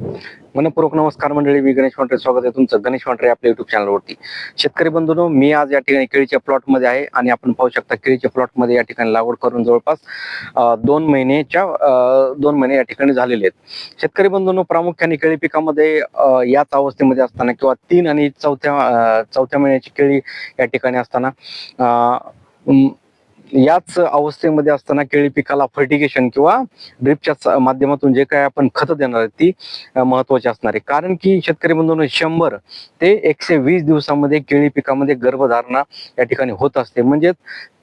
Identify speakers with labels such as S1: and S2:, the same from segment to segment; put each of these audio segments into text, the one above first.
S1: मनपूर्वक नमस्कार मंडळी मी गणेश वांट्रे स्वागत आहे तुमचं गणेश वांट्रे आपल्या युट्यूब चॅनलवरती शेतकरी बंधूनो मी आज या ठिकाणी केळीच्या प्लॉटमध्ये आहे आणि आपण पाहू शकता केळीच्या प्लॉटमध्ये या ठिकाणी लागवड करून जवळपास दोन महिन्याच्या अं, दोन महिने या ठिकाणी झालेले आहेत. शेतकरी बंधूंनो प्रामुख्याने केळी पिकामध्ये याच अवस्थेमध्ये असताना किंवा तीन आणि चौथ्या चौथ्या महिन्याची केळी या ठिकाणी असताना अं, याच अवस्थेमध्ये असताना केळी पिकाला फर्टिगेशन किंवा ड्रिपच्या माध्यमातून जे काय आपण खतं देणार आहे ती महत्वाची असणार आहे. कारण की शेतकरी बंधून शंभर ते एकशे वीस दिवसामध्ये केळी पिकामध्ये गर्भधारणा या ठिकाणी होत असते. म्हणजेच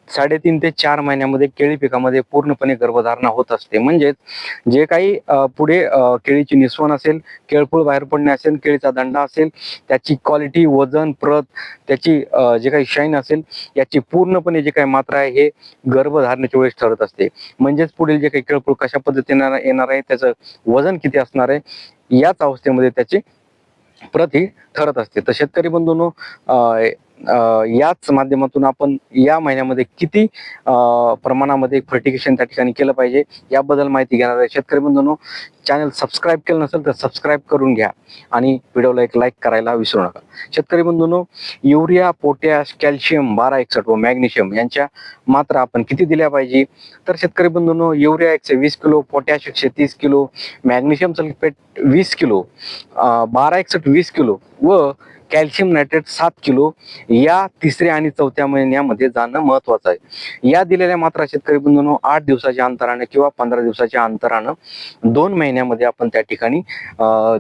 S1: साडेतीन ते चार महिन्यामध्ये केळी पिकामध्ये पूर्णपणे गर्भधारणा होत असते. म्हणजेच जे काही पुढे केळीची निस्वण असेल केळफूळ बाहेर पडणे असेल केळीचा दंडा असेल त्याची क्वालिटी वजन प्रत त्याची जे काही शाईन असेल याची पूर्णपणे जे काही मात्रा आहे हे गर्भधारणेच्या वेळेस ठरत असते. म्हणजेच पुढील जे काही केळफूळ कशा पद्धतीने येणार आहे त्याचं वजन किती असणार आहे याच अवस्थेमध्ये त्याची प्रत ही ठरत असते. तर शेतकरी बंधूंनो याच माध्यमातून आपण या महिन्यामध्ये किती प्रमाणामध्ये फर्टिगेशन त्या ठिकाणी केलं पाहिजे याबद्दल माहिती घेणार आहे शेतकरी बंधूंनो. चॅनल सबस्क्राईब केलं नसेल तर सबस्क्राईब करून घ्या आणि व्हिडिओला एक लाईक करायला विसरू नका. शेतकरी बंधूंनो युरिया पोटॅश कॅल्शियम बारा एकसठ व मॅग्नेशियम यांच्या मात्रा आपण किती दिल्या पाहिजे? तर शेतकरी बंधूंनो युरिया एकशे वीस किलो पोटॅश एकशे तीस किलो मॅग्नेशियम सल्फेट वीस किलो बारा एकसठ वीस किलो व कॅल्शियम नायट्रेट सात किलो या तिसऱ्या आणि चौथ्या महिन्यामध्ये जाणं महत्वाचं आहे. या दिलेल्या मात्रा शेतकरी बंधूंनो आठ दिवसाच्या अंतराने किंवा पंधरा दिवसाच्या अंतरानं दोन महिने महिन्यामध्ये आपण त्या ठिकाणी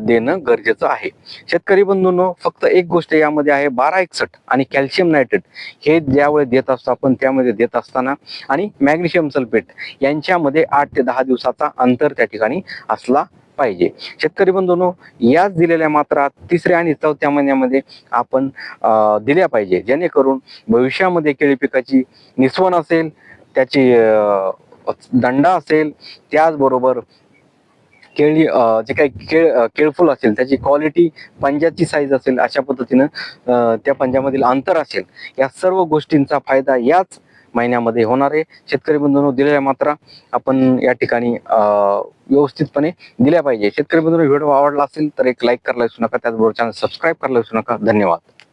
S1: देणं गरजेचं आहे. शेतकरी बंधूंनो फक्त एक गोष्ट यामध्ये आहे बारा एकसठ आणि कॅल्शियम नायट्रेट हे ज्यावेळी देत असतो आपण त्यामध्ये देत असताना आणि मॅग्नेशियम सल्फेट यांच्यामध्ये आठ ते दहा दिवसाचा अंतर त्या ठिकाणी असला पाहिजे. शेतकरी बंधूंनो याच दिलेल्या मात्रा तिसऱ्या आणि चौथ्या महिन्यामध्ये आपण दिल्या पाहिजे. जेणेकरून भविष्यामध्ये केळी पिकाची निस्वन असेल त्याची दंडा असेल त्याचबरोबर केळी जे काही केळ केळफुल असेल त्याची क्वालिटी पंजाची साईज असेल अशा पद्धतीनं त्या पंजामधील अंतर असेल या सर्व गोष्टींचा फायदा याच महिन्यामध्ये होणार आहे. शेतकरी बंधूंनो दिलेल्या मात्रा आपण या ठिकाणी व्यवस्थितपणे दिल्या पाहिजे. शेतकरी बंधूंनो व्हिडिओ आवडला असेल तर एक लाईक करायला विसरू नका. त्याचबरोबर चॅनल सबस्क्राईब करायला विसरू नका. धन्यवाद.